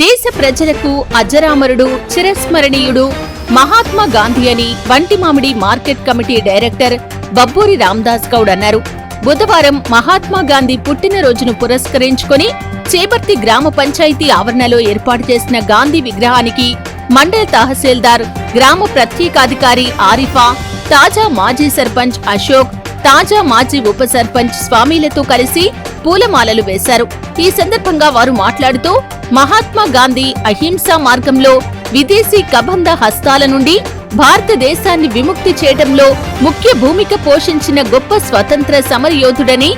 దేశ ప్రజలకు అజరామరుడు చిరస్మరణీయుడు మహాత్మా గాంధీ అని Vantimamidi market committee director Babburi Ramdas Goud అన్నారు. బుధవారం మహాత్మా గాంధీ పుట్టినరోజును పురస్కరించుకొని చేపర్తి గ్రామ పంచాయతీ ఆవరణలో ఏర్పాటు చేసిన గాంధీ విగ్రహానికి మండల తహసీల్దార్ గ్రామ ప్రత్యేకాధికారి ఆరిఫా తాజా మాజీ సర్పంచ్ అశోక్ తాజా మాజీ ఉప సర్పంచ్ స్వామిలతో కలిసి పూలమాలలు వేశారు. ఈ సందర్భంగా వారు మాట్లాడుతూ మహాత్మా గాంధీ అహింసా మార్గంలో విదేశీ కబంధ హస్తాల నుండి భారతదేశాన్ని విముక్తి చేయడంలో ముఖ్య భూమిక పోషించిన గొప్ప స్వతంత్ర సమరయోధుడని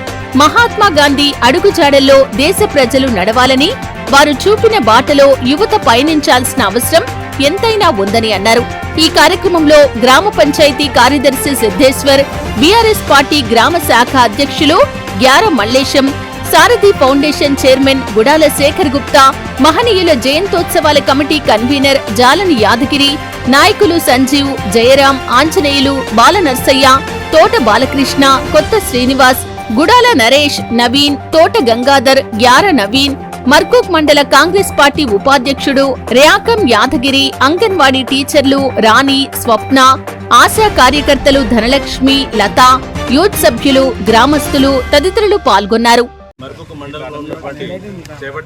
మహాత్మా గాంధీ అడుగుజాడల్లో దేశ ప్రజలు నడవాలని వారు చూపిన బాటలో యువత పయనించాల్సిన అవసరం ఎంతైనా ఉందని అన్నారు. ఈ కార్యక్రమంలో గ్రామ పంచాయతీ కార్యదర్శి సిద్ధేశ్వర్ బీఆర్ఎస్ పార్టీ గ్రామ శాఖ అధ్యక్షులు గ్యార మల్లేశం సారథి ఫౌండేషన్ చైర్మన్ గుడాల శేఖర్ గుప్తా మహనీయుల జయంతోత్సవాల కమిటీ కన్వీనర్ జాలని యాదగిరి నాయకులు సంజీవ్ జయరాం ఆంజనేయులు బాలనర్సయ్య తోట బాలకృష్ణ కొత్త శ్రీనివాస్ గుడాల నరేష్ నవీన్ తోట గంగాధర్ గ్యార నవీన్ మర్కూక్ మండల కాంగ్రెస్ పార్టీ ఉపాధ్యక్షుడు ర్యాకం యాదగిరి అంగన్వాడీ టీచర్లు రాణి స్వప్న ఆశా కార్యకర్తలు ధనలక్ష్మి లత యూత్ సభ్యులు గ్రామస్తులు తదితరులు పాల్గొన్నారు.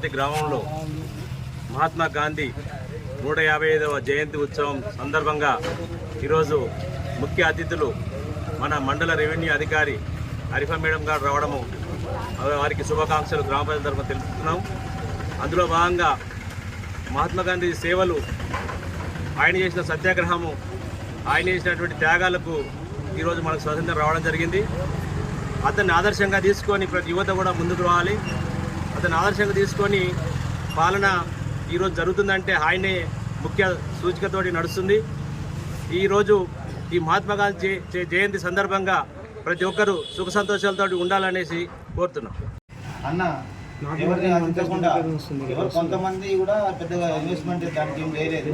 గ్రామంలో మహాత్మా గాంధీ నూట యాభై ఐదవ జయంతి ఉత్సవం సందర్భంగా ఈరోజు ముఖ్య అతిథులు మన మండల రెవెన్యూ అధికారి హరిఫ మేడం గారు రావడము వారికి శుభాకాంక్షలు గ్రామ ప్రజల తరఫున తెలుపుతున్నాం. అందులో భాగంగా మహాత్మా గాంధీ సేవలు ఆయన చేసిన సత్యాగ్రహము ఆయన చేసినటువంటి త్యాగాలకు ఈరోజు మనకు స్వాతంత్రం రావడం జరిగింది. అతన్ని ఆదర్శంగా తీసుకొని ప్రతి యువత కూడా ముందుకు రావాలి. అతన్ని ఆదర్శంగా తీసుకొని పాలన ఈరోజు జరుగుతుందంటే ఆయనే ముఖ్య సూచికతోటి నడుస్తుంది. ఈరోజు ఈ మహాత్మా గాంధీ జయ- జయంతి సందర్భంగా ప్రతి ఒక్కరూ సుఖ సంతోషాలతో ఉండాలనేసి కోరుతున్నాం. అన్న ఎవరిని ఆశించకుండా ఎవరు కొంతమంది కూడా పెద్దగా ఇన్వెస్ట్మెంట్ దానికి ఏం చేయలేదు.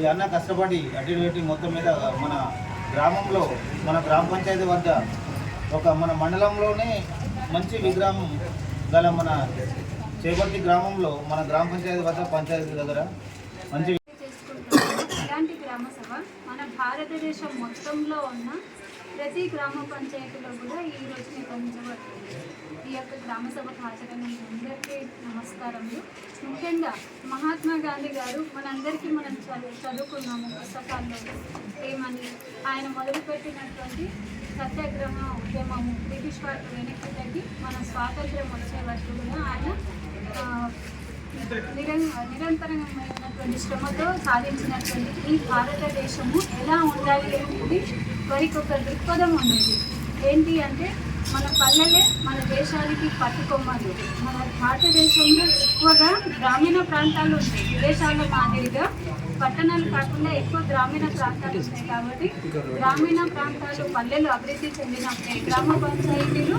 ఈ అన్న కష్టపడి అటు ఇటు మొత్తం మీద మన గ్రామంలో మన గ్రామ పంచాయతీ వద్ద ఒక మన మండలంలోనే మంచి విగ్రహం గల మన చేపర్తి గ్రామంలో మన గ్రామ పంచాయతీ వద్ద పంచాయతీ దగ్గర మంచి ఇలాంటి గ్రామ సభ మన భారతదేశం మొత్తంలో ఉన్న ప్రతి గ్రామ పంచాయతీలో కూడా ఈ రోజు నిర్వహించబడుతుంది ఈ యొక్క గ్రామ సభకు హాజరైన అందరికీ నమస్కారములు. ముఖ్యంగా మహాత్మా గాంధీ గారు మనందరికీ మనం చదువు చదువుకున్నాము పుస్తకాల్లో ఏమని ఆయన మొదలుపెట్టినటువంటి సత్యాగ్రహ ఉద్యమము బ్రిటిష్ వారికి వెనక్కి తగ్గి మన స్వాతంత్ర్యం వచ్చే వరకు కూడా ఆయన నిరంతరమైనటువంటి శ్రమతో సాధించినటువంటి ఈ భారతదేశము ఎలా ఉండాలి అనేది వరికి ఒక దృక్పథం ఉండేది ఏంటి అంటే మన పల్లెలే మన దేశానికి పట్టుకొమ్మలు. మన భారతదేశంలో ఎక్కువగా గ్రామీణ ప్రాంతాలు ఉంటాయి. విదేశాల్లో మాదిరిగా పట్టణాలు కాకుండా ఎక్కువ గ్రామీణ ప్రాంతాలు ఉంటాయి కాబట్టి గ్రామీణ ప్రాంతాలు పల్లెలు అభివృద్ధి చెందినప్పుడే గ్రామ పంచాయతీలు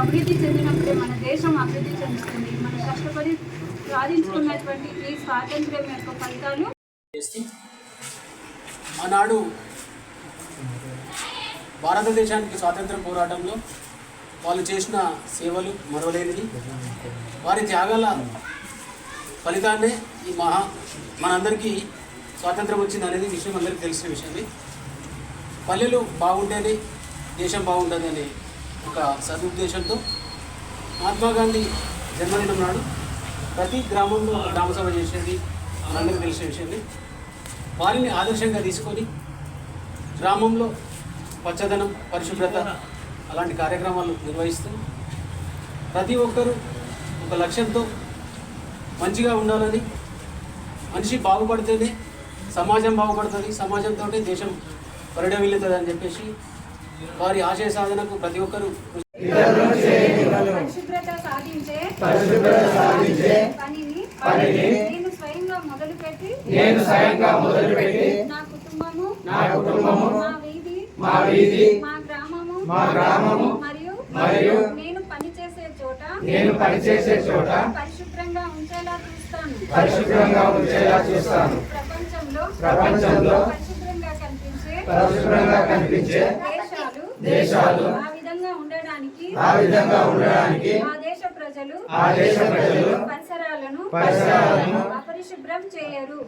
అభివృద్ధి చెందినప్పుడే మన దేశం అభివృద్ధి చెందుతుంది. మనం కష్టపడి సాధించుకున్నటువంటి ఈ స్వాతంత్ర్యం యొక్క ఫలితాలు ఆనాడు భారతదేశానికి స్వాతంత్ర పోరాటంలో వాళ్ళు చేసిన సేవలు మరవలేనివి. వారి త్యాగాల ఫలితాన్నే ఈ మహా మనందరికీ స్వాతంత్రం వచ్చింది అనేది విషయం అందరికీ తెలిసిన విషయమే. పల్లెలు బాగుంటేనే దేశం బాగుంటుంది ఒక సదుద్దేశంతో మహాత్మా గాంధీ జన్మదినం నాడు ప్రతి గ్రామంలో ఒక గ్రామ సభ చేసేది మనందరికీ తెలిసిన విషయమే. వారిని ఆదర్శంగా తీసుకొని గ్రామంలో పచ్చదనం పరిశుభ్రత అలాంటి కార్యక్రమాలు నిర్వహిస్తూ ప్రతి ఒక్కరూ ఒక లక్ష్యంతో మంచిగా ఉండాలని మనిషి బాగుపడితేనే సమాజం బాగుపడుతుంది సమాజంతో దేశం పరిడవిల్లుతుంది అని చెప్పేసి వారి ఆశయ సాధనకు ప్రతి ఒక్కరూ పరిశుభ్రత సాధించే పనిని నేను స్వయంగా మొదలుపెట్టి నేను స్వయంగా మొదలుపెట్టి నా కుటుంబము నా కుటుంబము మా వీధి మా వీధి మా గ్రామము మా గ్రామము మరియు మరియు నేను పనిచేసే చోట నేను పనిచేసే చోట పరిశుభ్రంగా ఉంచేలా చూస్తాను. పరిశుభ్రంగా ఉంచేలా చూస్తాను. ప్రపంచంలో ప్రపంచంలో పరిశుభ్రంగా కనిపించే పరిశుభ్రంగా కనిపించే దేశాలు దేశాలు ఆ విధంగా ఉండడానికి ఆ విధంగా ఉండడానికి ఆ దేశ ప్రజలు ఆ దేశ ప్రజలు పరిసరాలను పరిసరాలను అపరిశుభ్రం చేయరు.